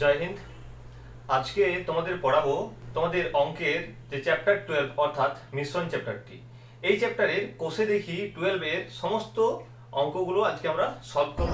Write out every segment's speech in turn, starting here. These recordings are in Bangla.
জয় হিন্দ। আজকে তোমাদের পড়াবো তোমাদের অঙ্কের যে চ্যাপ্টার টুয়েলভ অর্থাৎ মিশ্রণ চ্যাপ্টারটি এই চ্যাপ্টারের কোষে দেখি টুয়েলভের সমস্ত অঙ্কগুলো আজকে আমরা সলভ করব।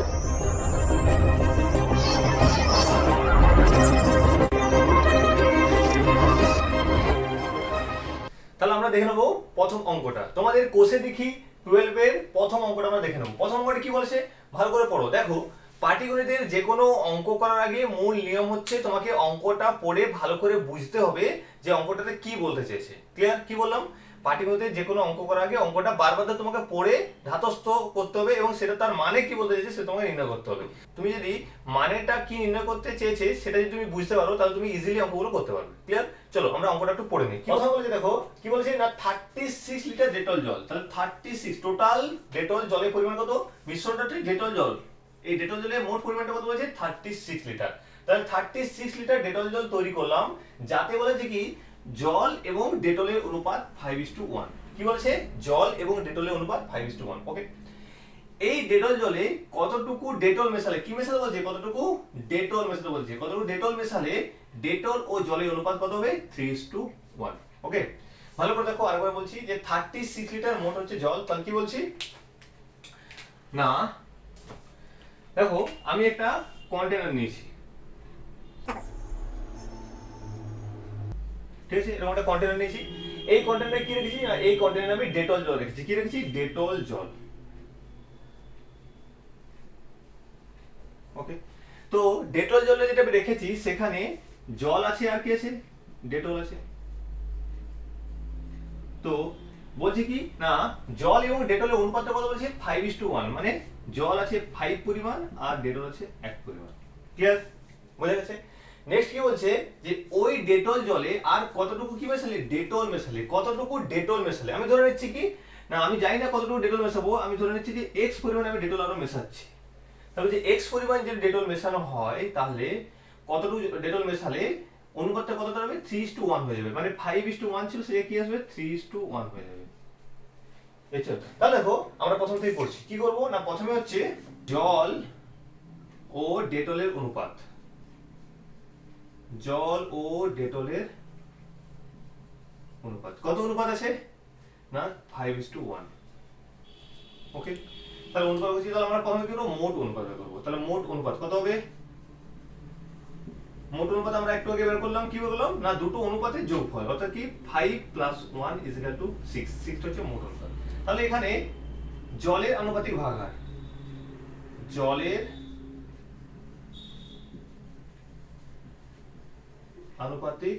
তাহলে আমরা দেখে নেব প্রথম অঙ্কটা। তোমাদের কোষে দেখি টুয়েলভের প্রথম অঙ্কটা আমরা দেখে নেব। প্রথম অঙ্কটা কি বলছে? ভালো করে পড়ো। দেখো পাটিগণিতের যে কোনো অঙ্ক করার আগে মূল নিয়ম হচ্ছে তোমাকে অঙ্কটা পড়ে ভালো করে বুঝতে হবে যে অঙ্কটাতে কি বলতে চেয়েছে। ক্লিয়ার কি বললাম? পাটিগণিতের যে কোনো অঙ্ক করার আগে অঙ্কটা বারবার তোমাকে পড়ে ধাতস্থ করতে হবে এবং সেটা তার মানে কি বলতে চেয়েছে সেটা তোমাকে নির্ণয় করতে হবে। তুমি যদি মানেটা কি নির্ণয় করতে চেয়েছে সেটা যদি তুমি বুঝতে পারো, তাহলে তুমি ইজিলি অঙ্কগুলো করতে পারবে। ক্লিয়ার চলো, আমরা অঙ্কটা একটু পড়ে নিই। কথা বলছে দেখো, কি বলছে? না থার্টি সিক্স লিটার ডেটল জল। তাহলে থার্টি সিক্স টোটাল ডেটল জলের পরিমাণ কত? মিশ্রণটা হচ্ছে ডেটল জল। এই ডেটল জলের মোট পরিমাণটা কত বলেছে থার্টি সিক্স লিটার তাহলে থার্টি সিক্স লিটার ডেটল জল তৈরি করলাম, যাতে বলেছে কি? জল এবং ডেটলের অনুপাত ফাইভ ইস টু ওয়ান কি বলেছে? জল এবং ডেটলের অনুপাত five is to one okay এই ডেটল জলে কতটুকু ডেটল মেশালে? কি মেশালে বলছে? কতটুকু? ডেটল মেশালে বলছে। কতটুকু ডেটল মেশালে? ডেটল ও জলের অনুপাত কত হবে? Three is to one okay ভালো করে দেখো, আরেকবার বলছি যে থার্টি সিক্স লিটার মোট হচ্ছে জল। তাহলে কি বলছি? না দেখো, আমি একটা কন্টেনার নিয়েছি। ঠিক আছে, এরকম একটা কন্টেনার নিয়েছি। এই কন্টেনারে কি রেখেছি? না, এই কন্টেনারে আমি ডেটল জল রেখেছি। কি রেখেছি? ডেটল জল। ওকে তো ডেটল জলে যেটা আমি রেখেছি, সেখানে জল আছে আর কি আছে? ডেটল আছে। তো বলছি কি? না, জল এবং ডেটলের অনুপাতটা কত বলছে? ফাইভ ইস টু ওয়ান মানে জল আছে ফাইভ পরিমাণ আর ডেটল আছে এক পরিমাণ। ক্লিয়ার বোঝা গেছে? নেক্সট কি বলছে? যে ওই ডেটল জলে আর কতটুকু কি মেশালে? ডেটল মেশালে। কতটুকু ডেটল মেশালে? আমি ধরে নিচ্ছি কি? না, আমি জানি না কতটুকু ডেটল মেশাবো, আমি ধরে নিচ্ছি যে এক্স পরিমাণ আমি ডেটল আরও মেশাচ্ছি। তাহলে যে এক্স পরিমাণ যদি ডেটল মেশানো হয়, তাহলে কতটুকু ডেটল মেশালে? অনুপাতটা কত দাঁড়াবে? থ্রি ইস টু ওয়ান হয়ে যাবে। মানে ফাইভ ইস টু ওয়ান ছিল সেটা কি আসবে? থ্রি ইস টু ওয়ান হয়ে যাবে? তাহলে দেখো, আমরা প্রথম থেকে পড়ছি। কি করব? না, প্রথমে হচ্ছে জল ও ডেটলের অনুপাত। জল ও ডেটলের অনুপাত। কত অনুপাত আছে? না five is to one okay তাহলে অনুপাত হচ্ছে তাহলে আমরা প্রথমে কি করব? মোট অনুপাত করব। তাহলে মোট অনুপাত কত হবে? মোট অনুপাত আমরা একটু আগে বের করলাম, কি বের করলাম? না, দুটো অনুপাতের যোগফল, অর্থাৎ কি? Five plus one is equal to six six হচ্ছে মোট অনুপাত। তাহলে এখানে জলের আনুপাতিক ভাগাহার জলের আনুপাতিক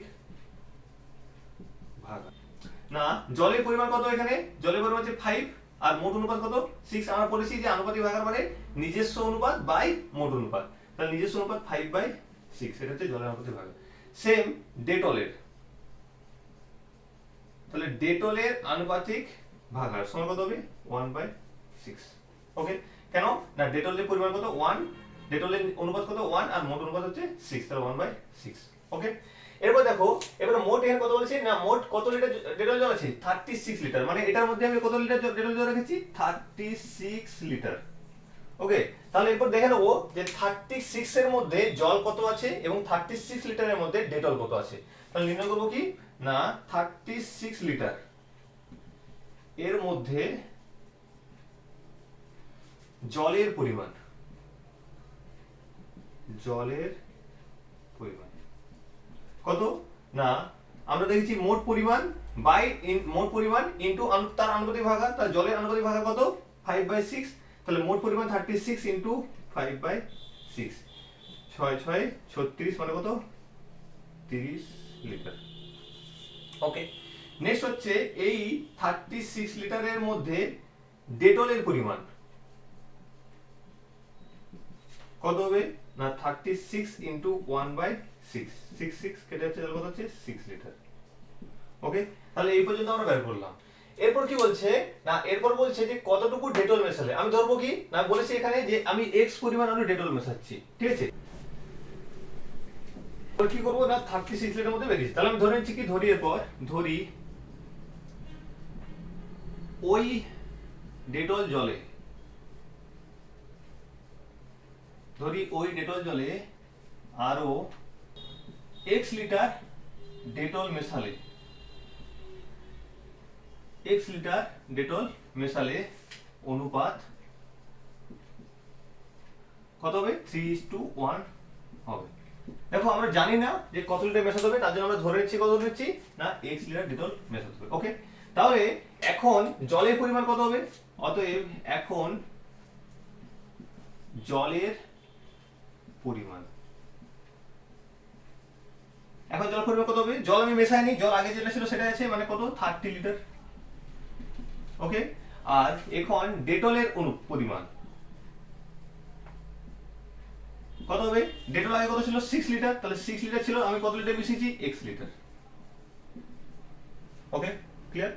ভাগাহার না, জলের পরিমাণ কত এখানে? জলের পরিমাণ হচ্ছে ফাইভ আর মোট অনুপাত কত? সিক্স আমরা বলেছি যে আনুপাতিক ভাগাহার মানে নিজস্ব অনুপাত বাই মোট অনুপাত। তাহলে নিজস্ব অনুপাত ফাইভ বাই সিক্স এটা হচ্ছে জলের আনুপাতিক ভাগাহার সেম ডেটলের তাহলে ডেটলের আনুপাতিক ভাগাহার সমান কত হবে? ওয়ান বাই সিক্স ওকে কেন? না ডেটলের পরিমাণ কত? ওয়ান ডেটলের অনুপাত কত? ওয়ান আর মোট অনুপাত হচ্ছে সিক্স তাহলে ওয়ান বাই সিক্স ওকে এরপর দেখো, এবার মোট এখানে কত বলছি? না, মোট কত লিটার ডেটল জল আছে? Thirty six litre. মানে এটার মধ্যে আমি কত লিটার ডেটল জল রেখেছি? Thirty six litre. ওকে তাহলে এরপর দেখে নেব যে থার্টি সিক্স এর মধ্যে জল কত আছে এবং থার্টি সিক্স লিটারের মধ্যে ডেটল কত আছে। তাহলে নির্ণয় করব কি? না থার্টি সিক্স লিটার। এর মধ্যে জলের পরিমাণ। জলের পরিমাণ। কত? না, আমরা দেখেছি মোট পরিমাণ বাই মোট পরিমাণ ইন্টু তার আনুপাতিক ভাগাহার তার জলের আনুপাতিক ভাগাহার কত? ফাইভ বাই সিক্স তাহলে মোট পরিমাণ thirty six into by six ছয় ছয়, ছত্রিশ মানে কত? তিরিশ লিটার। ওকে নেক্সট হচ্ছে এই থার্টি সিক্স লিটারের মধ্যে ডেটলের পরিমাণ। কত হবে? না thirty six into one by six six six কেটে যাচ্ছে কত হচ্ছে? Six litre. ওকে তাহলে এই পর্যন্ত আমরা বের করলাম। এরপর কি বলছে? না, এরপর বলছে যে কতটুকু ডেটল মেশালে। আমি ধরবো কি? না, বলেছি এখানে যে আমি এক্স পরিমাণ আলু ডেটল মেশাচ্ছি। ঠিক আছে? কি করব? না, থার্টি সিক্স লিটার মধ্যে বেরিয়েছে। তাহলে আমি ধরে নিচ্ছি কি? ধরি এরপর। ধরি ওই ডেটল জলে। ধরি ওই ডেটল জলে আরও এক্স লিটার ডেটল মেশালে। এক্স লিটার ডেটল মেশালে অনুপাত কত হবে? থ্রি হবে। দেখো, আমরা জানি না যে কত লিটার মেশাতে হবে, তার জন্য আমরা ধরে নিচ্ছি, কত নিচ্ছি? না এক্স লিটার ডেটল মেশাতে হবে। ওকে তাহলে এখন জলের পরিমাণ কত হবে? অতএব এখন জলের পরিমাণ। এখন জল পরিমাণ কত হবে? জল আমি মেশাইনি, জল আগে যেটা ছিল সেটা আছে মানে কত? থার্টি লিটার ওকে? আর এখন ডেটলের অনু পরিমাণ। কত হবে? ডেটল আগে কত ছিল? সিক্স লিটার তাহলে সিক্স লিটার ছিল, আমি কত litre মিশিয়েছি? X litre okay? Clear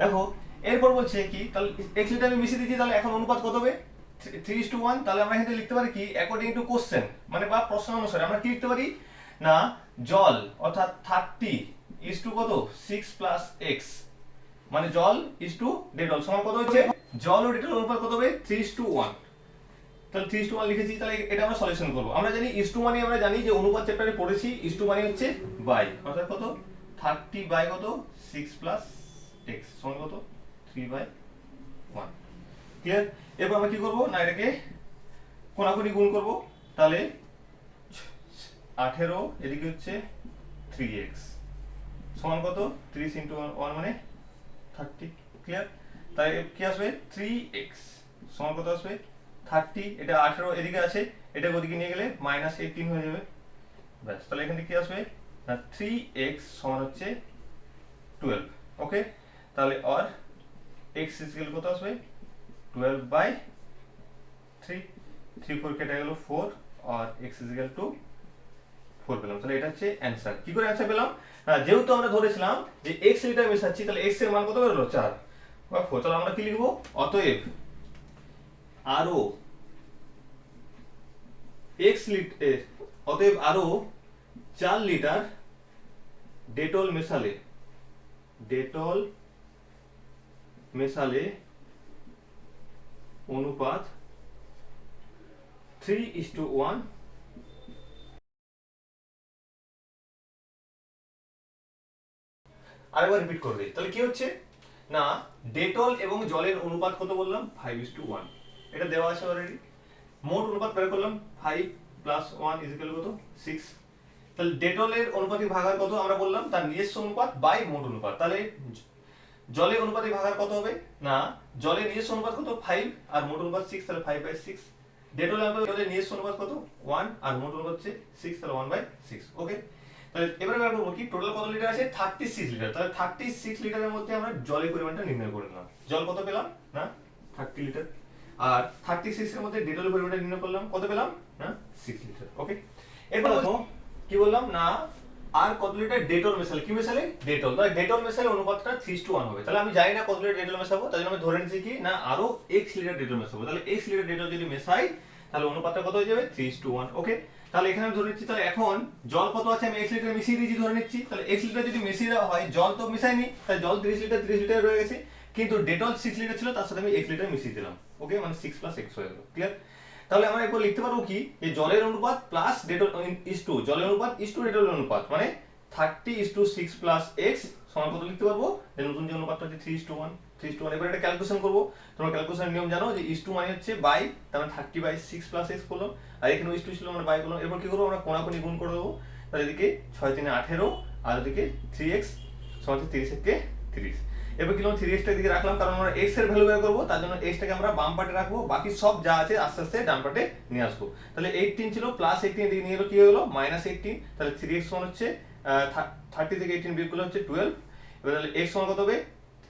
দেখো, এরপর বলছে কি, তাহলে এক্স লিটার আমি মিশিয়ে দিয়েছি, তাহলে এখন অনুপাত কত হবে? থ্রি টু ওয়ান তাহলে আমরা এখানে লিখতে পারি কি? অ্যাকর্ডিং টু কোশ্চেন মানে বা প্রশ্ন অনুসারে। আমরা কি লিখতে পারি? না, জল, অর্থাৎ থার্টি ইস টু কত? সিক্স প্লাস এক্স মানে জল ইস টু ডেটল সমান কত হচ্ছে? জল ও ডেটল অনুপাত কত হবে? থ্রি ইস টু ওয়ান তাহলে থ্রি টু ওয়ান লিখেছি, তাহলে এটা আমরা সলিউশন করব। আমরা জানি ইস টু মানে আমরা জানি যে অনুপাত চ্যাপ্টারে পড়েছি ইস টু মানে হচ্ছে বাই অর্থাৎ কত? থার্টি বাই কত? সিক্স প্লাস এক্স সমান কত? থ্রি বাই ওয়ান ক্লিয়ার এরপর আমরা কি করব? না, এটাকে কোনাকুনি গুণ করব। তাহলে আঠেরো এদিকে হচ্ছে থ্রি এক্স সমান কত? ত্রিশ ইন্টু ওয়ান মানে থ্রি এক্স আসবে? থার্টি এটা আঠেরো এদিকে আছে এটা ওদিকে নিয়ে গেলে মাইনাস এইটিন হয়ে যাবে। ব্যাস, তাহলে এখানে কি আসবে? না থ্রি এক্স সমান হচ্ছে টুয়েলভ ওকে তাহলে আর এক্স ইসিক্যাল কত আসবে? Twelve by three three four কেটে গেল four R x is equal to four পেলাম। তাহলে এটা হচ্ছে অ্যান্সার কি করে অ্যান্সার পেলাম? যেহেতু আমরা ধরেছিলাম যে এক্স লিটার মেশাচ্ছি তাহলে এক্সের মান কত বেরোলো? চার। বা ফোর তাহলে আমরা কি লিখব? অতএব আরও এক্স লিটার অতএব আরও চার লিটার ডেটল মেশালে ডেটল মেশালে অনুপাত থ্রি ইস টু ওয়ান আরেকবার রিপিট করে দিই। তাহলে কি হচ্ছে? না ডেটল এবং জলের অনুপাত কত বললাম? ফাইভ ইস টু ওয়ান এটা দেওয়া আছে অলরেডি মোট অনুপাত বের করলাম five plus one is equal কত? সিক্স তাহলে ডেটলের অনুপাতিক ভাগার কত আমরা বললাম? তার নিজস্ব অনুপাত বাই মোট অনুপাত। তাহলে জলের অনুপাতিক ভাগার কত হবে? না, জলের নিজস্ব অনুপাত কত? ফাইভ আর মোট অনুপাত সিক্স তাহলে ফাইভ বাই সিক্স অনুপাত জলের নিজস্ব অনুপাত কত? ওয়ান আর মোট অনুপাত হচ্ছে সিক্স তাহলে ওয়ান বাই সিক্স ওকে তাহলে এবারে বের করব কি টোটাল কত লিটার আছে? থার্টি সিক্স লিটার তাহলে থার্টি সিক্স লিটারের মধ্যে আমরা জলের পরিমাণটা নির্ণয় করে নিলাম। জল কত পেলাম? না? থার্টি লিটার আর থার্টি সিক্স এর মধ্যে ডেটলের পরিমাণটা নির্ণয় করলাম। কত পেলাম? না? সিক্স লিটার ওকে এরপর কি বললাম? না আর কত লিটার ডেটল মেশালে? কি মেশালে? ডেটল তাহলে ডেটল মেশালে অনুপাতটা থ্রি টু ওয়ান হবে। তাহলে আমি জানি না কত লিটার ডেটল মেশাবো তাই জন্য আমি ধরে নিচ্ছি কি না আরও এক্স লিটার ডেটল মেশাবো। তাহলে এক্স লিটার ডেটল যদি মেশাই তাহলে অনুপাতটা কত হয়ে যাবে? থ্রি টু ওয়ান ওকে তাহলে এখানে ধরে নিচ্ছি, তাহলে এখন জল কত আছে? আমি এক্স লিটার মিশিয়ে দিয়েছি, ধরে নিচ্ছি। তাহলে এক্স লিটার যদি মিশিয়ে দেওয়া হয়, জল তো মিশাইনি তাহলে জল তিরিশ লিটার তিরিশ লিটার রয়ে গেছে। কিন্তু ডেটল সিক্স লিটার ছিল, তার সাথে আমি এক্স লিটার মিশিয়ে দিলাম। ওকে মানে সিক্স প্লাস এক্স হয়ে গেল। ক্লিয়ার তাহলে আমরা এরপর লিখতে পারব কি? যে জলের অনুপাত প্লাস ডেটল ইস টু জলের অনুপাত ইস টু ডেটল অনুপাত। মানে thirty is to six plus x সমান কত লিখতে পারব? নতুন যে অনুপাতটা হচ্ছে three is to one three to one এবার এটা ক্যালকুলেশন করব। তোমরা ক্যালকুলেশনের নিয়ম জানো যে ইস টু মানে হচ্ছে বাই তার মানে thirty by six plus x করলাম আর এখানে ইস টু ছিল আমরা বাই করলাম এরপর কি করব আমরা কোনাকুনি গুণ করে দেবো? তাহলে এদিকে ছয় তিনে আঠেরো, আর এদিকে থ্রি এক্স সমান তিরিশ থেকে তিরিশ। এবার কি থ্রি এক্সটা দিকে রাখলাম, কারণ আমরা এক্সের ভ্যালু বের করব। তার জন্য এক্সটাকে আমরা বাম পাটে রাখব। বাকি সব যা আছে আস্তে আস্তে ডান পাটে নিয়ে আসব। তাহলে এইটিন ছিল প্লাস এইটিন এদিকে নিয়ে এলো, কি গেলো মাইনাস এইটিন তাহলে থ্রি এক্স সমান হচ্ছে থার্টি থেকে এইটিন বিয়োগ করলে হচ্ছে টুয়েলভ এবার তাহলে এক্স সমান কত হবে?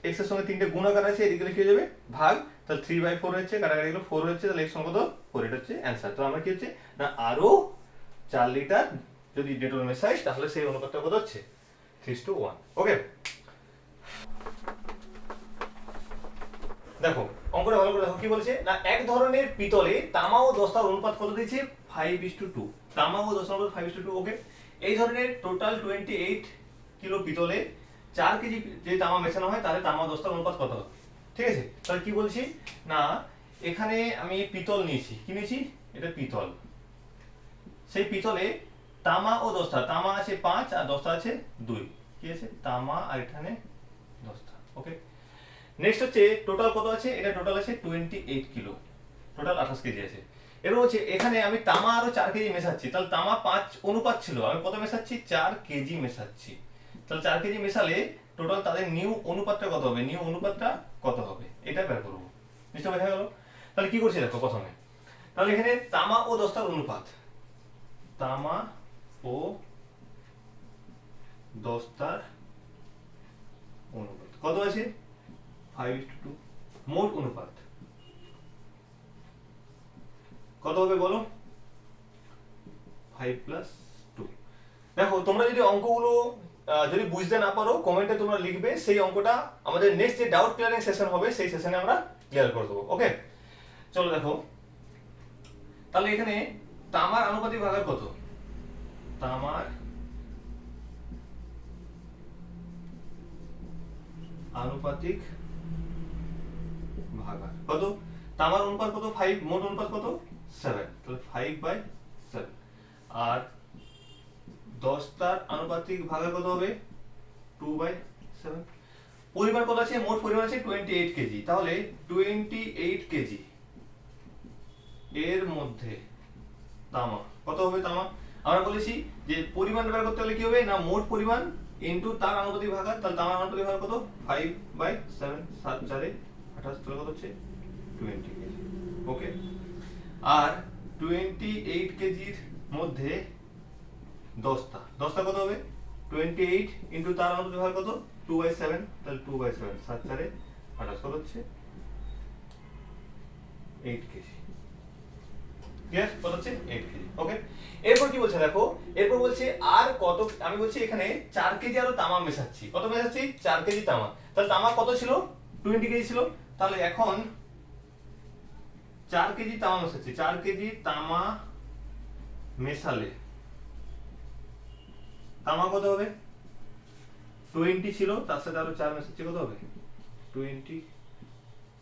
এক্সের সঙ্গে তিনটে গুণাকার আছে, এদিকে লিখে যাবে ভাগ, তাহলে থ্রি বাই ফোর হচ্ছে, কাটাকাটি গেলো ফোর হচ্ছে, তাহলে এক্স কত ফোর এটা হচ্ছে অ্যান্সার তো আমরা কি হচ্ছে? না আরও চার লিটার যদি ডেটল মেশাই তাহলে সেই অনুপাতটা কত হচ্ছে? থ্রি টু ওয়ান ওকে দেখো, অঙ্কটা ভালো করে দেখো, কি বলেছে? না, এক ধরনের পিতলে তামা ও দস্তার অনুপাত কত দিয়েছে? ফাইভ ইস টু টু তামা ও দস্তার অনুপাত five is to two okay এই ধরনের টোটাল টোয়েন্টি এইট কিলো পিতলে চার কেজি যে তামা মেশানো হয় তাহলে তামা দস্তার অনুপাত কত ঠিক আছে? তাহলে কি বলছি? না, এখানে আমি পিতল নিয়েছি। কি নিয়েছি? এটা পিতল। সেই পিতলে তামা ও দস্তা তামা আছে পাঁচ আর দস্তা আছে দুই। কি আছে? তামা আর এখানে দস্তা ওকে নেক্সট হচ্ছে টোটাল কত আছে? এটা টোটাল আছে টোয়েন্টি এইট কিলো। টোটাল আঠাশ কেজি আছে। এবার হচ্ছে এখানে আমি তামা আরও চার কেজি মেশাচ্ছি। তাহলে তামা পাঁচ অনুপাত ছিল। আমি কত মেশাচ্ছি? চার কেজি মেশাচ্ছি। তাহলে চার কেজি মেশালে টোটাল তাদের নিউ অনুপাতটা কত হবে? নিউ অনুপাতটা কত হবে? এটা বের করব। নিশ্চয় বোঝা গেল তাহলে কি করছি দেখো প্রথমে। তাহলে এখানে তামা ও দস্তার অনুপাত। তামা ও দস্তার অনুপাত। কত আছে? ফাইভ টু মোট অনুপাত। কত হবে বলো? ফাইভ প্লাস টু দেখো, তোমরা যদি অঙ্কগুলো যদি বুঝতে না পারো কমেন্টে তোমরা লিখবে সেই অঙ্কটা আমাদের নেক্সট যে ডাউট ক্লিয়ারিং সেশন হবে, সেই সেশনে আমরা ক্লিয়ার করে দেবো ওকে চলো দেখো। তাহলে এখানে তামার আনুপাতিক ভাগার কত? তামার আনুপাতিক ভাগার কত? তামার অনুপাত কত? ফাইভ মোট অনুপাত কত? সেভেন তাহলে ফাইভ বাই সেভেন আর দশটার আনুপাতিক ভাগার কত হবে? টু বাই সেভেন পরিমাণ কত আছে? মোট পরিমাণ আছে টোয়েন্টি এইট কেজি। তাহলে টোয়েন্টি এইট কেজি। এর মধ্যে তামা। কত হবে তামা? আমরা বলেছি যে পরিমাণ বের করতে হলে কি হবে? না, মোট পরিমাণ ইনটু তার আনুপাতিক ভাগার তাহলে তামার আনুপাতিক ভাগার কত? ফাইভ বাই সেভেন সাত, চারে আঠাশ, তাহলে কত হচ্ছে? Twenty KG. ওকে আর টোয়েন্টি এইট কেজির মধ্যে দশটা। দশটা কত হবে? টোয়েন্টি এইট ইন্টু তার আনুপাতিক ভাগ কত? টু বাই সেভেন তাহলে টু বাই সেভেন সাত চারে আঠাশ কত হচ্ছে এইট কেজি। ক্লিয়ার কত হচ্ছে? Eight KG. ওকে এরপর কি বলছে দেখো? এরপর বলছে আর কত, আমি বলছি এখানে চার কেজি আরও তামা মেশাচ্ছি। কত মেশাচ্ছি? চার কেজি তামা। তাহলে তামা কত ছিল? টোয়েন্টি কেজি ছিল। তাহলে এখন চার কেজি তামা মেশাচ্ছি। চার কেজি তামা মেশালে। তামা কত হবে? টোয়েন্টি ছিল, তার সাথে আরও চার মেশাচ্ছি কত হবে? Twenty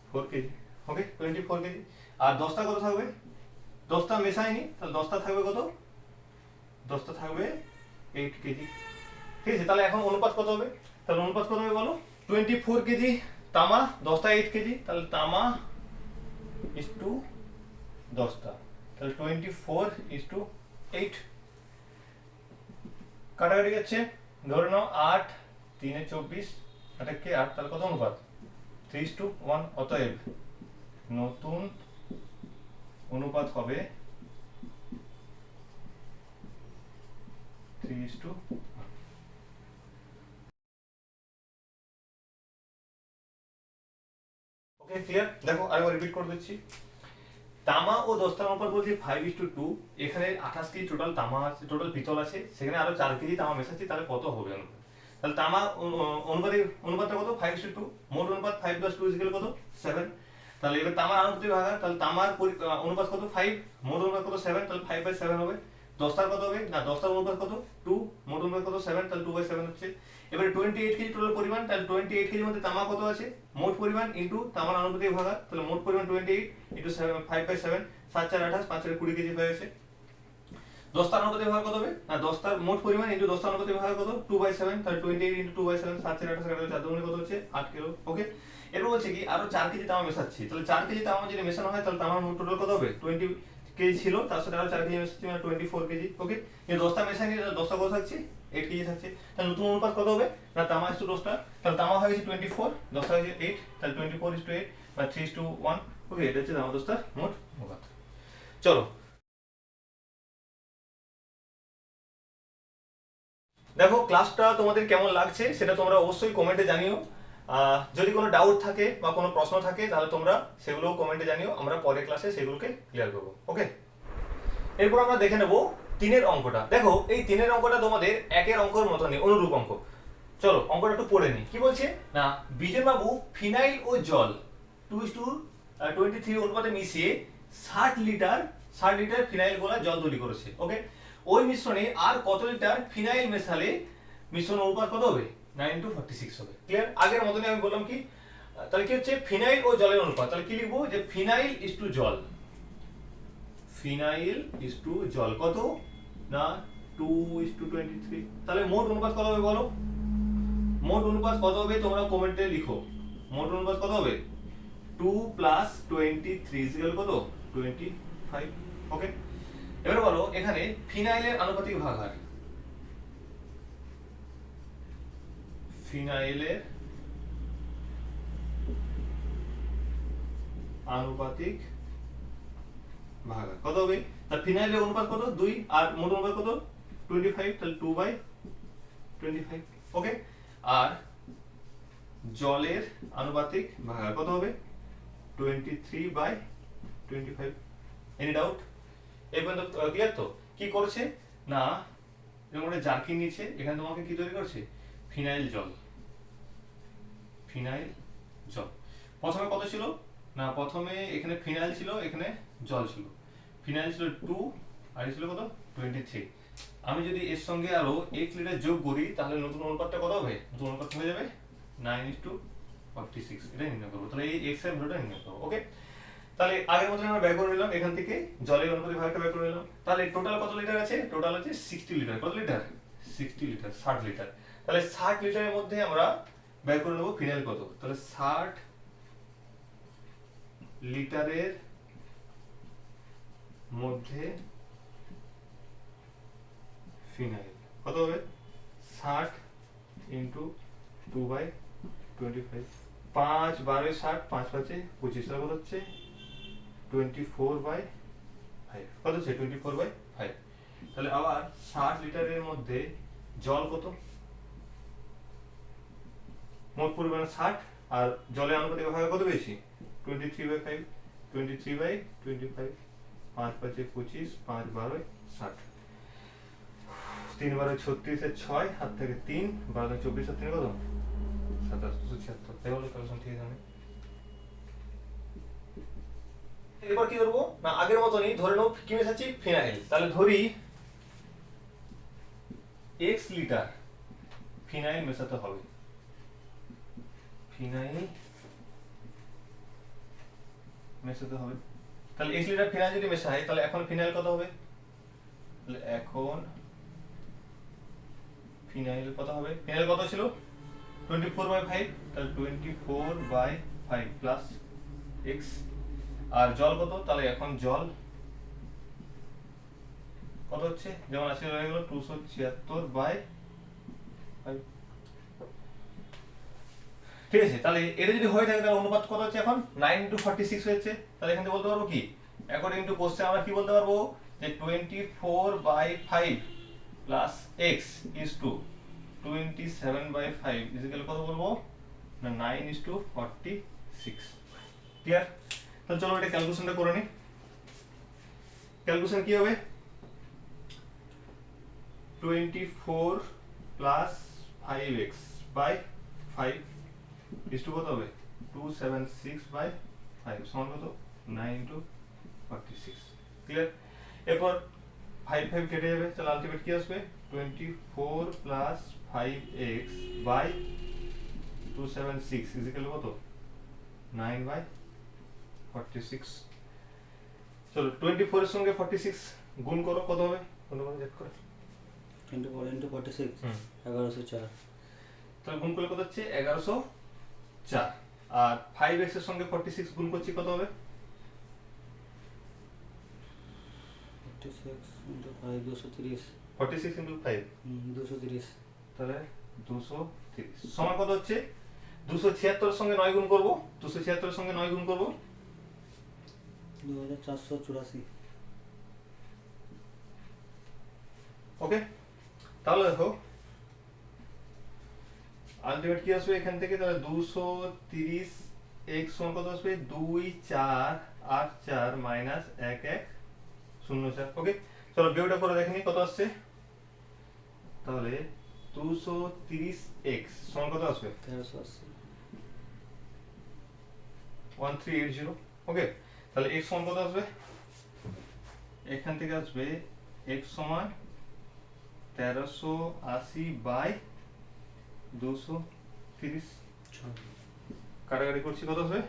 four KG. Okay twenty four KG. আর দশটা কত থাকবে? দশটা মেশায়নি, তাহলে দশটা থাকবে কত? দশটা থাকবে এইট কেজি। ঠিক আছে, তাহলে এখন অনুপাত কত হবে? তাহলে অনুপাত কত হবে বলো? টোয়েন্টি ফোর কেজি তামা, দশটা এইট কেজি। তাহলে তামা ইস টু দশটা। তাহলে twenty four is to eight কাটাকাটি যাচ্ছে ধরে নাও আট, তিনে চব্বিশ এটা কে আট, তাহলে কত অনুপাত? থ্রি টু ওয়ান, অতএব নতুন অনুপাত হবে ক্লিয়ার দেখো আরেকবার রিপিট করে দিচ্ছি। তামা ও দস্তার অনুপাত বলছি ফাইভ ইস টু টু এখানে আঠাশ কেজি টোটাল তামা আছে টোটাল পিতল আছে। সেখানে আরও চার কেজি তামা মেশাচ্ছি, তাহলে কত হবে অনুপাত? তাহলে তামা অনু- অনুপাতের, অনুপাতটা কত? ফাইভ ইস টু টু মোট অনুপাত five plus two is equal কত? সেভেন তাহলে এবার তামার আনুপাতিক ভাগার তাহলে তামার অনুপাত কত? ফাইভ মোট অনুপাত কত? সেভেন তাহলে ফাইভ বাই সেভেন হবে। দশটার কত হবে? না দশটার অনুপাত কত? টু মোট অনুপাত কত? সেভেন তাহলে টু বাই সেভেন হচ্ছে। এবারে টোয়েন্টি এইট কেজি টোটাল পরিমাণ, তাহলে টোয়েন্টি এইট কেজির মধ্যে তামা কত আছে? মোট পরিমাণ ইন্টু তামার আনুপাতিক ভাগা তাহলে মোট পরিমাণ twenty eight into five by seven সাত চার আঠাশ, পাঁচ চার কুড়ি কেজি হয়ে গেছে দশটার অনুপাতিক ভাগ কত হবে? না দশটার মোট পরিমাণ ইন্টু দশটার অনুপাতিক ভাগ কত? টু বাই সেভেন তাহলে twenty into two by seven সাত চার আঠাশ চার দুগুণে কত হচ্ছে? আট কিলো। ওকে এরপর বলছে কি, আরও চার কেজি তামা মেশাচ্ছি। তাহলে চার কেজি তামা যদি মেশানো হয়, তাহলে তামার মোট টোটাল কত হবে? টোয়েন্টি কেজি ছিল, তার সাথে আরও চার কেজি মেশাচ্ছি মানে টোয়েন্টি ফোর কেজি। ওকে এই দশটা মেশাইনি দশটা কত থাকছে? এইট কেজি থাকছে তাহলে নতুন অনুপাত কত হবে? না তামা ইস টু। দশটা তাহলে তামা হয়ে গেছে টোয়েন্টি ফোর দশটা হয়েছে এইট তাহলে twenty four is to eight বা three is to one okay এটা হচ্ছে তামা দশটার মোট অনুপাত। চলো। দেখো ক্লাসটা তোমাদের কেমন লাগছে সেটা তোমরা অবশ্যই কমেন্টে জানিও। যদি কোনো ডাউট থাকে বা কোনো প্রশ্ন থাকে, তাহলে তোমরা সেগুলো কমেন্টে জানিও। আমরা পরের ক্লাসে সেগুলোকে ক্লিয়ার করব। ওকে এরপর আমরা দেখে নেব তিনের অঙ্কটা। দেখো এই তিনের অঙ্কটা তোমাদের একের অঙ্কর মতনই অনুরূপ অঙ্ক। চলো অঙ্কটা একটু পড়ে নি কি বলছে? না। বিজন বাবু ফিনাইল ও জল two is to twenty three অনুপাতে মিশিয়ে ষাট লিটার ষাট লিটার ফিনাইল গোলা জল তৈরি করেছে ওকে ওই মিশ্রণে আর কত লিটার ফিনাইল মেশালে মিশ্রণ অনুপাত কত হবে? নাইন টু ফর্টি সিক্স হবে। ক্লিয়ার আগের মতনই আমি বললাম কি? তাহলে কি হচ্ছে? ফিনাইল ও জলের অনুপাত। তাহলে কি লিখব? যে ফিনাইল ইস টু জল। ফিনাইল ইস টু জল। কত? না two is to twenty three তাহলে মোট অনুপাত কত হবে বলো? মোট অনুপাত কত হবে তোমরা কমেন্টে লিখো। মোট অনুপাত কত হবে? Two plus twenty three is equal কত? টোয়েন্টি ফাইভ ওকে এবার বলো, এখানে ফিনাইলের আনুপাতিক ভাগার ফিনাইলের আনুপাতিক ভাগার কত হবে? তার ফিনাইলের অনুপাত কত? দুই আর মোট অনুপাত কত? টোয়েন্টি ফাইভ তাহলে two by twenty five okay আর জলের আনুপাতিক ভাগার কত হবে? Twenty three by twenty five any doubt এই পর্যন্ত ক্লিয়ার তো? কি করছে? না একটা জার্কিন নিয়েছে। এখানে তোমাকে কি তৈরি করছে? ফিনাইল জল। ফিনাইল জল। প্রথমে কত ছিল? না, প্রথমে এখানে ফিনাইল ছিল, এখানে জল ছিল। ফিনাইল ছিল টু আর ছিল কত? টোয়েন্টি থ্রি আমি যদি এর সঙ্গে আরও এক লিটার যোগ করি, তাহলে নতুন অনুপাতটা কত হবে? নতুন অনুপাত হয়ে যাবে nine is to forty six এটা নির্ণয় করব। তাহলে এই এক্সের ভ্যালুটা নির্ণয় করব ওকে তাহলে আগের মতন আমরা বের করে নিলাম, এখান থেকে জলের অনুপাতে ভাগটা বের করে নিলাম। তাহলে টোটাল কত লিটার আছে? টোটাল আছে সিক্সটি লিটার কত লিটার সিক্সটি লিটার ষাট লিটার তাহলে ষাট লিটারের মধ্যে আমরা বের করে নেব ফিনাইল কত? তাহলে ষাট লিটারের মধ্যে ফিনাইল কত হবে? ষাট into two by twenty five পাঁচ বারোয় ষাট, পাঁচ পাঁচে পঁচিশ, তাহলে কত হচ্ছে? টোয়েন্টি ফোর বাই ফাইভ কত হচ্ছে? টোয়েন্টি ফোর বাই ফাইভ তাহলে আবার ষাট লিটারের মধ্যে জল কত? মোট পরিমাণ ষাট, আর জলের আনুপাতিক ভাগে কত বেশি? Twenty three by five twenty three by twenty five পাঁচ পাঁচে পঁচিশ, পাঁচ বারোয় ষাট। তিন বারো ছত্রিশে ছয় হাত থেকে তিন বারো চব্বিশ থেকে কত? সাতাশ, দুশো ছিয়াত্তর। তাই বলো ক্যালকুলেশন ঠিক আছে এরপর কি করব না, আগের মতনই ধরে নাও, কি মেশাচ্ছি? ফিনাইল তাহলে ধরি এক্স লিটার ফিনাইল মেশাতে হবে। ফিনাইল মেশাতে হবে। তাহলে এক্স লিটার ফিনাইল যদি মেশাই, তাহলে এখন ফিনাইল কত হবে? এখন ফিনাইল কত হবে? ফিনাইল কত ছিল? টোয়েন্টি ফোর বাই ফাইভ তাহলে twenty four by five plus x আর জল কত? তাহলে এখন জল কত হচ্ছে? যেমন আছে হয়ে গেল টুশো ছিয়াত্তর বাই ফাইভ ঠিক আছে, তাহলে এটা যদি হয়ে থাকে তাহলে অনুপাত কত হচ্ছে এখন? নাইন টু ফর্টি সিক্স হয়েছে। তাহলে এখান থেকে বলতে পারব কি? অ্যাকর্ডিং টু কোশ্চেন আমরা কি বলতে পারব? যে twenty four by five plus x is to twenty seven by five is equal কত বলব? Nine is to forty six clear তাহলে চলো এটা ক্যালকুলেশনটা করে নিই ক্যালকুলেশন কি হবে? Twenty four plus five x by five is to কত হবে? Two seven six by five সমান কত? Nine to forty six clear এরপর ফাইভ ফাইভ কেটে যাবে। তাহলে আলটিমেট কি আসবে? Twenty four plus five x by two seven six is equal কত? নাইন বাই ফর্টি সিক্স চলো টোয়েন্টি ফোর এর সঙ্গে ফর্টি সিক্স গুণ করো কত হবে? গুণ করো। চেক করে twenty four into forty six. এগারোশো চার। তাহলে গুণ করলে কত হচ্ছে? এগারোশো চার আর ফাইভ এক্সের সঙ্গে ফর্টি সিক্স গুণ করছি কত হবে? ফর্টি সিক্স ইন্টু ফাইভ দুশো তিরিশ। ফর্টি সিক্স ইন্টু ফাইভ দুশো তিরিশ। তাহলে দুশো তিরিশ। সমান কত হচ্ছে? দুশো ছিয়াত্তরের সঙ্গে নয় গুণ করব। দুশো ছিয়াত্তরের সঙ্গে নয় গুণ করব। দু হাজার চারশো চুরাশি। ওকে তাহলে দেখো আলটিমেট কি আসবে এখান থেকে? তাহলে দুশো তিরিশ এক্স সমান কত আসবে? দুই চার আট চার মাইনাস এক এক শূন্য চার। ওকে চলো বিয়োগটা করে দেখেনি কত আসছে। তাহলে দুশো তিরিশ এক্স সমান কত আসবে? তেরোশো আশি one three eight zero okay তাহলে এক্স সমান কত আসবে? এখান থেকে আসবে এক্স সমান তেরোশো আশি বাই দুশো তিরিশ। কাটাকাটি করছি কত আসবে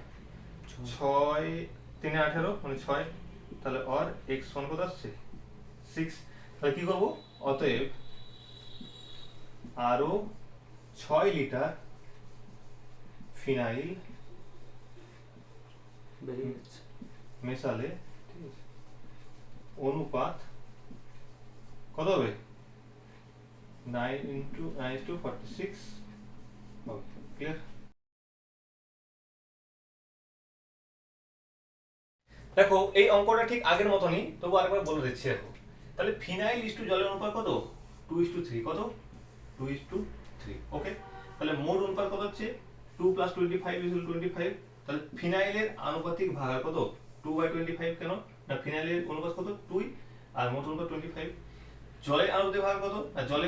ছয়। তিনে আঠেরো মানে ছয়। তাহলে অর এক্স সমান কত আসছে? সিক্স। তাহলে কি করব? অতএব আরও ছয় লিটার ফিনাইল মেশালে ঠিক আছে, অনুপাত কত হবে? Nine into nine to forty six হবে ক্লিয়ার দেখো এই অঙ্কটা ঠিক আগের মতনই তবু আরেকবার বলে দিচ্ছি দেখো। তাহলে ফিনাইল ইস টু জলের অনুপাত কত? টু ইস টু থ্রি কত? Two is to three okay তাহলে মোট অনুপাত কত হচ্ছে? Two plus twenty five is twenty five তাহলে ফিনাইলের আনুপাতিক ভাগার কত? টু বাই টোয়েন্টি ফাইভ কেন? না ফিনাইলের অনুপাত কত? টুই আর মোট অনুপাত টোয়েন্টি ফাইভ জলের আনুপাতিক ভাগ কত? আর জলে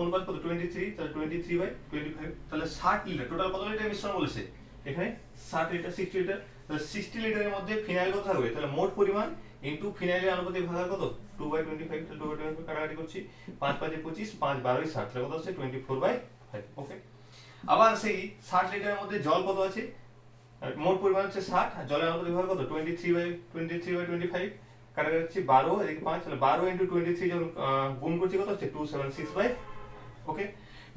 অনুপাত কত টোয়েন্টি থ্রি তাহলে twenty three by twenty five তাহলে ষাট লিটার। টোটাল কত লিটার মিশ্রণ বলেছে? এখানে ষাট লিটার সিক্সটি লিটার, তাহলে সিক্সটি লিটারের মধ্যে ফিনাইল কত থাকবে তাহলে মোট পরিমাণ ইন্টু ফিনাইলের আনুপাতিক ভাগ কত? Two by twenty five two by twenty কাটাকাটি করছি। পাঁচ পাঁচে পঁচিশ, পাঁচ বারোই ষাট, তাহলে কত হচ্ছে? Twenty four by five okay আবার সেই ষাট লিটারের মধ্যে জল কত আছে? মোট পরিমাণ হচ্ছে ষাট, আর জলের আনুপাতিক ভাগ কত? Twenty three by twenty three by twenty five কাটাকাটি হচ্ছে বারো, এদিকে পাঁচ, তাহলে বারো ইন্টু টোয়েন্টি থ্রি যখন গুণ করছি কত হচ্ছে? Two seven six by okay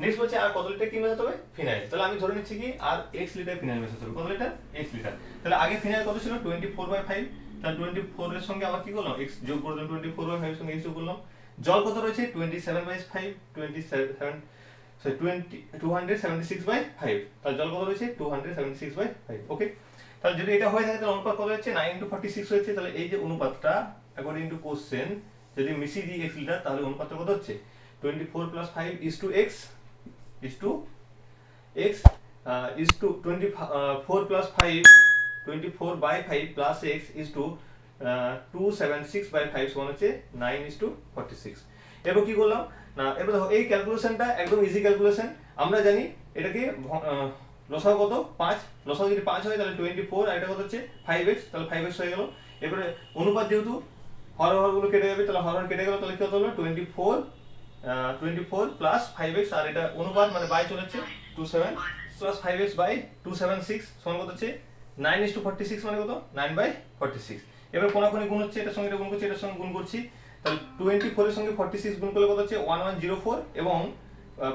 next বলছে আর কত লিটার কি মেশাতে হবে? ফিনাইল তাহলে আমি ধরে নিচ্ছি কি, আর এক্স লিটার ফিনাইল মেশাতে হবে। কত লিটার? X litre. তাহলে আগে ফিনাইল কত ছিল? টোয়েন্টি ফোর বাই ফাইভ তাহলে টোয়েন্টি ফোর এর সঙ্গে আবার কি করলাম? এক্স যোগ করলাম টোয়েন্টি ফোর বাই ফাইভ সঙ্গে এক্স যোগ করলাম। জল কত রয়েছে? Twenty seven by five twenty seven sorry twenty two hundred seventy six by five তাহলে জল কত রয়েছে? Two hundred seventy six by five okay তাহলে যদি এটা হয়ে থাকে তাহলে অনুপাত কত হচ্ছে নাইন টু ফর্টি সিক্স হয়েছে। তাহলে এই যে অনুপাতটা অ্যাকর্ডিং টু কোশ্চেন যদি মিশিয়ে দিই এক্স লিটার তাহলে অনুপাতটা কত হচ্ছে? Twenty four plus five is to x is to x uh, is to 24 plus 5 24 by 5 plus x is to uh, 276 by 5 সমান হচ্ছে নাইন 9 is to 46 এরপর কি করলাম? না এবার দেখো এই ক্যালকুলেশনটা একদম ইজি ক্যালকুলেশন আমরা জানি এটাকে লসাগু কত? পাঁচ। লসাও যদি পাঁচ হয়, তাহলে 24 আর এটা কত হচ্ছে ফাইভ এক্স তাহলে 5x হয়ে গেল। এবারে অনুপাত যেহেতু হর হরগুলো কেটে যাবে, তাহলে হর হর কেটে গেল, তাহলে কি হলো 24 twenty four plus five x আর এটা অনুপাত মানে বাই চলেছে two seven plus five x by two seven six সমান কত হচ্ছে? Nine is to forty six মানে কত? নাইন বাই ফর্টি সিক্স এবার কোনাকুনি গুণ হচ্ছে, এটার সঙ্গে এটা গুণ করছি, এটার সঙ্গে গুণ করছি। তাহলে টোয়েন্টি ফোরের সঙ্গে ফর্টি সিক্স গুণ করলে কত হচ্ছে? ওয়ান ওয়ান জিরো ফোর এবং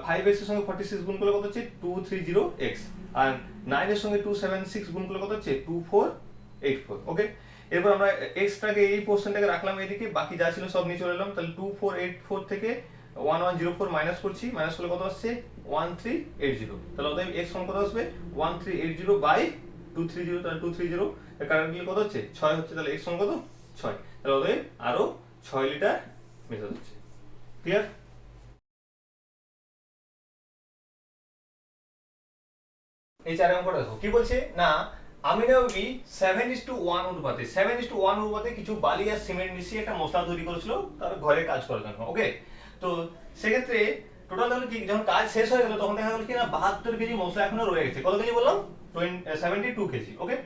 ফাইভ এর সঙ্গে ফর্টি সিক্স গুণ করলে কত হচ্ছে? টু থ্রি জিরো এক্স আর নাইনের সঙ্গে টু সেভেন সিক্স গুণ করলে কত হচ্ছে? Two four eight four okay এরপর আমরা এক্সট্রাকে এই পোর্শনটাকে রাখলাম এদিকে, বাকি যা ছিল সব নিয়ে চলে এলাম। তাহলে টু ফোর এইট ফোর থেকে one one zero four minus করছি। মাইনাস করলে কত আসছে? ওয়ান থ্রি এইট জিরো তাহলে অতএব এক্স সমান কত আসবে? One three eight zero by two three zero তাহলে টু থ্রি জিরো দিলে কত হচ্ছে? ছয় হচ্ছে। তাহলে এক্স সমান কত? ছয়। তাহলে অতএব আরও ছয় লিটার মেশাতে হচ্ছে। ক্লিয়ার এই চার অঙ্কটা দেখো। কি বলছে? না আমি নেবি সেভেন ইস টু ওয়ান অনুপাতে সেভেন ইস টু ওয়ান অনুপাতে কিছু বালি আর সিমেন্ট মিশিয়ে একটা মশলা তৈরি করেছিল, তার ঘরে কাজ করার জন্য ওকে তো সেক্ষেত্রে টোটাল তাহলে কি, যখন কাজ শেষ হয়ে গেল, তখন দেখা গেল কি না, বাহাত্তর কেজি মশলা এখনও রয়ে গেছে। কত কেজি বললাম? সেভেন্টি টু কেজি ওকে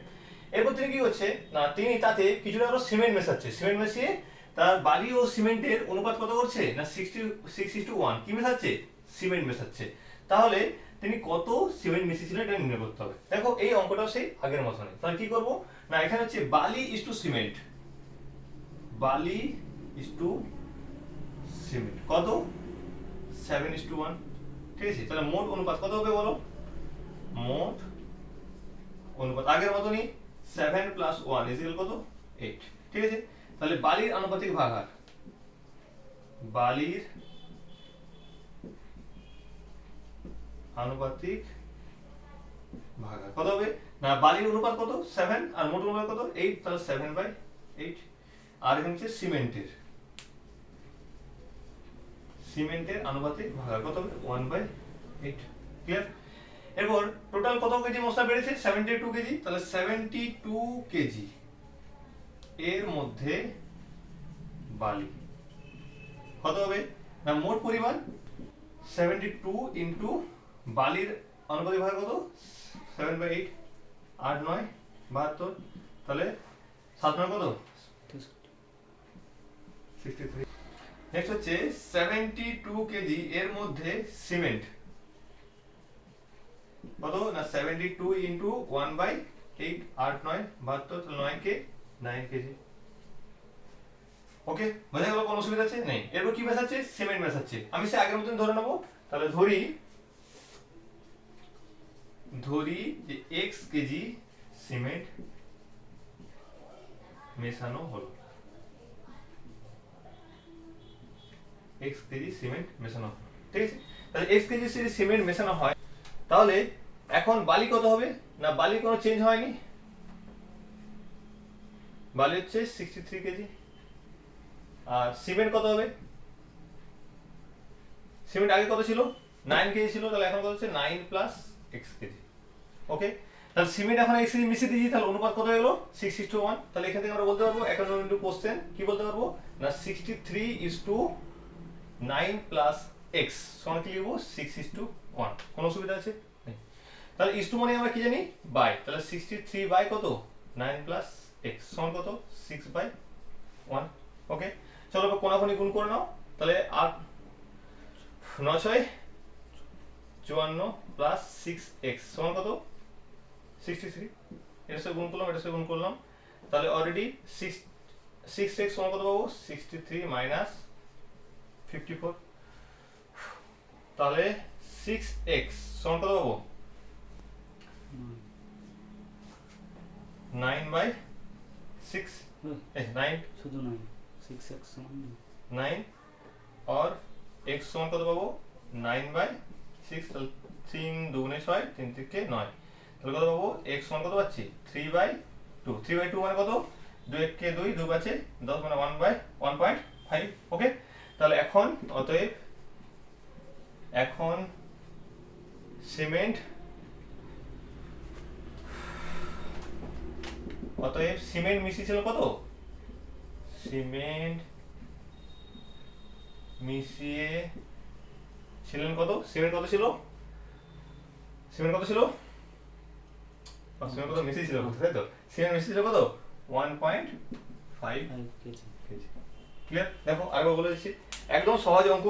এরপর তিনি কি হচ্ছে, না, তিনি তাতে কিছুটা আরও সিমেন্ট মেশাচ্ছে। সিমেন্ট মিশিয়ে তার বালি ও সিমেন্টের অনুপাত কত করছে? না সিক্সটি সিক্স টু ওয়ান কি মেশাচ্ছে? সিমেন্ট মেশাচ্ছে। তাহলে তিনি কত সিমেন্ট মিশিয়েছিলেন এটা নির্ণয় করতে হবে। দেখো, এই অঙ্কটাও সেই আগের মতনই। তাহলে কি করব? না, এখানে হচ্ছে বালি ইস টু সিমেন্ট বালি ইস টু সিমেন্ট কত? সেভেন ইস টু ওয়ান ঠিক আছে? তাহলে মোট অনুপাত কত হবে বলো? মোট অনুপাত আগের মতনই seven plus one is equal কত? এইট ঠিক আছে? তাহলে বালির আনুপাতিক ভাগার বালির আনুপাতিক ভাগার কত হবে? না, বালির অনুপাত কত? সেভেন আর মোট অনুপাত কত? এইট তাহলে সেভেন বাই এইট আর এখানে হচ্ছে সিমেন্টের। সিমেন্টের আনুপাতিক ভাগার কত হবে? ওয়ান বাই এইট ক্লিয়ার এরপর টোটাল কত কেজি মশলা বেড়েছে? Seventy two KG. তাহলে সেভেন্টি টু কেজি এর মধ্যে বালি। কত হবে? না, মোট পরিমাণ সেভেন্টি টু ইন্টু বালির অনুপাতিক ভাগ কত? সেভেন বাই এইট আট, নয়, বাহাত্তর। তাহলে সাত নয় কত? নেক্সট হচ্ছে সেভেন্টি টু কেজি এর মধ্যে সিমেন্ট কত? না seventy two into one by eight আট, নয়, বাহাত্তর নয় কে? Nine KG. ওকে বোঝা গেল কোনো অসুবিধা আছে? নেই। এরপর কি মেশাচ্ছে? সিমেন্ট মেশাচ্ছে। আমি সে আগের মতন ধরে নেব। তাহলে ধরি ধরি যে এক্স কেজি সিমেন্ট মেশানো হলো। এক্স কেজি সিমেন্ট মেশানো ঠিক আছে? তাহলে এক্স কেজি যদি সিমেন্ট মেশানো হয়, তাহলে এখন বালি কত হবে? না বালি কোনো চেঞ্জ হয়নি? বালি হচ্ছে সিক্সটি থ্রি কেজি। আর সিমেন্ট কত হবে? সিমেন্ট আগে কত ছিল? নাইন কেজি ছিল, তাহলে এখন কত হচ্ছে? Nine plus x KG okay তাহলে সিমেন্ট এখন এক্স কেজি মিশিয়ে দিয়েছি, তাহলে অনুপাত কত হলো সিক্স ইস টু ওয়ান তাহলে এখান থেকে আমরা বলতে পারব একান্ন ইন্টু কোশ্চেন কি বলতে পারব? না sixty three is to nine plus x সমান কি লিখব? সিক্স ইস টু ওয়ান কোনো অসুবিধা আছে? তাহলে ইস টু মানে আমরা কি জানি? বাই তাহলে সিক্সটি থ্রি বাই কত? নাইন প্লাস এক্স সমান কত? সিক্স বাই ওয়ান ওকে চলো কোনাকুনি গুণ করে নাও। তাহলে আট, নয়, ছয় চুয়ান্ন প্লাস সিক্স এক্স সমান কত? সিক্সটি থ্রি এটার সাথে গুণ করলাম এটার সাথে গুণ করলাম। তাহলে অলরেডি সিক্স সিক্স এক্স সমান কত পাবো? Sixty three minus fifty four তাহলে সিক্স এক্স সমান কত পাবো। নাইন বাই সিক্স এই, নাইন শুধু নয় সিক্স এক্স সমান। নাইন और x সমান কত পাবো? নাইন বাই সিক্স তিন দুগুণে ছয় তিন থেকে নয়। তাহলে কত পাবো? x সমান কত পাচ্ছি? Three by two three by two মানে কত? দুই এককে দুই দুই পাচ্ছে দশ মানে one by one point five okay তাহলে এখন, অতএব এখন সিমেন্ট অতএব সিমেন্ট মিশিয়েছিল কত? সিমেন্ট মিশিয়ে ছিলেন কত? সিমেন্ট কত ছিল? সিমেন্ট কত ছিল? সিমেন্ট কত? মিশিয়ে ছিল তাই তো? সিমেন্ট মিশিয়ে ছিল কত? One point five five KG clear দেখো আরেকবার বলে দিচ্ছি। একদম সহজ অঙ্ক।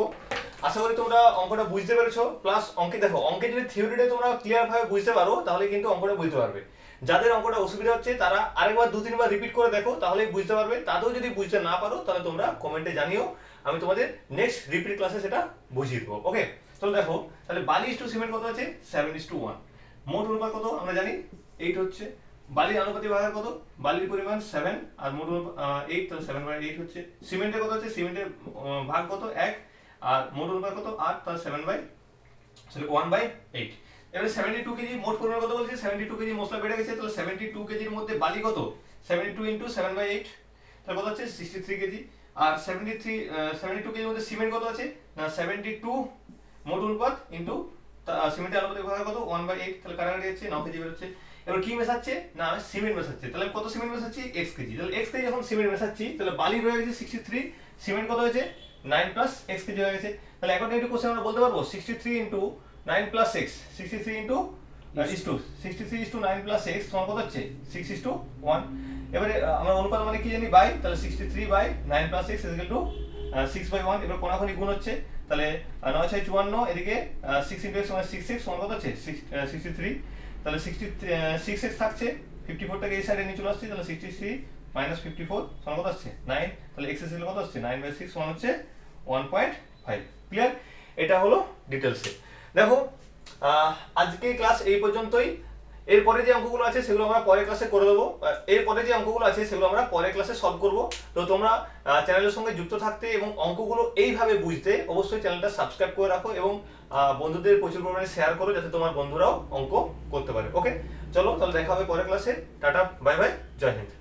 আশা করি তোমরা অঙ্কটা বুঝতে পেরেছ। প্লাস অঙ্কে দেখো অঙ্কে যদি থিওরিটা তোমরা ক্লিয়ার ভাবে বুঝতে পারো তাহলে কিন্তু অঙ্কটা বুঝতে পারবে। যাদের অঙ্কটা অসুবিধা হচ্ছে তারা আরেকবার দু তিনবার রিপিট করে দেখো তাহলেই বুঝতে পারবে। তাতেও যদি বুঝতে না পারো তাহলে তোমরা কমেন্টে জানিও। আমি তোমাদের নেক্সট রিপিট ক্লাসে সেটা বুঝিয়ে দেবো। ওকে চলো দেখো, তাহলে বালি টু সিমেন্ট কত আছে? সেভেন টু ওয়ান মোট অনুপাত কত? আমরা জানি এইট হচ্ছে। বালির আনুপাতিক ভাগ কত? বালির পরিমাণ সেভেন আর মোট এইট তাহলে সেভেন বাই এইট হচ্ছে। সিমেন্টের কত হচ্ছে সিমেন্টের ভাগ কত? এক। আর মোট অনুপাত কত? আট, তাহলে seven by sorry one by eight এবারে সেভেন্টি টু কেজি, মোট পরিমাণ কত বলছে? সেভেন্টি টু কেজি মশলা বেড়ে গেছে, তাহলে সেভেন্টি টু কেজির মধ্যে বালি কত? Seventy two into seven by eight তাহলে কত হচ্ছে? Sixty three KG. আর সেভেন্টি থ্রি সেভেন্টি টু কেজির মধ্যে সিমেন্ট কত আছে? না সেভেন্টি টু মোট অনুপাত ইন্টু সিমেন্টের আনুপাতিক ভাগ কত? ওয়ান বাই এইট তাহলে কারাগারি হচ্ছে ন কেজি বেরোচ্ছে। এবার কি মেশাচ্ছে? না, আমি সিমেন্ট মেশাচ্ছে। তাহলে কত সিমেন্ট মেশাচ্ছি? X KG. তাহলে এক্স কেজি যখন সিমেন্ট মেশাচ্ছি, তাহলে বালি হয়ে গেছে সিক্সটি থ্রি সিমেন্ট কত হয়েছে? নাইন প্লাস এক্স কেজি হয়ে গেছে। তাহলে এখন একটু কোশ্চেন আমরা বলতে পারব sixty three into nine plus sixty into two sixty three two nine plus হচ্ছে? সিক্স ইস টু ওয়ান এবারে অনুপাত মানে কি জানি? বাই তাহলে sixty three by nine plus two six by one এবার গুণ হচ্ছে, তাহলে চুয়ান্ন, এদিকে মানে সিক্স সিক্সটি থ্রি তাহলে সিক্সটি সিক্স এক্স থাকছে ফিফটি এই সাইডে নিয়ে চলে আসছে, তাহলে সিক্সটি থ্রি ফোর নাইন তাহলে X is nine by six হচ্ছে ওয়ান পয়েন্ট ফাইভ ক্লিয়ার এটা হলো ডিটেলসে দেখো আজকে ক্লাস এই পর্যন্তই। এরপরে যে অঙ্কগুলো আছে, সেগুলো আমরা পরের ক্লাসে করে দেবো। এরপরে যে অঙ্কগুলো আছে, সেগুলো আমরা পরের ক্লাসে সলভ করব। তো তোমরা চ্যানেলের সঙ্গে যুক্ত থাকতে এবং অঙ্কগুলো এইভাবে বুঝতে অবশ্যই চ্যানেলটা সাবস্ক্রাইব করে রাখো এবং বন্ধুদের প্রচুর পরিমাণে শেয়ার করো, যাতে তোমার বন্ধুরাও অঙ্ক করতে পারে। ওকে চলো, তাহলে দেখা হবে পরের ক্লাসে টাটা বাই বাই জয় হিন্দ।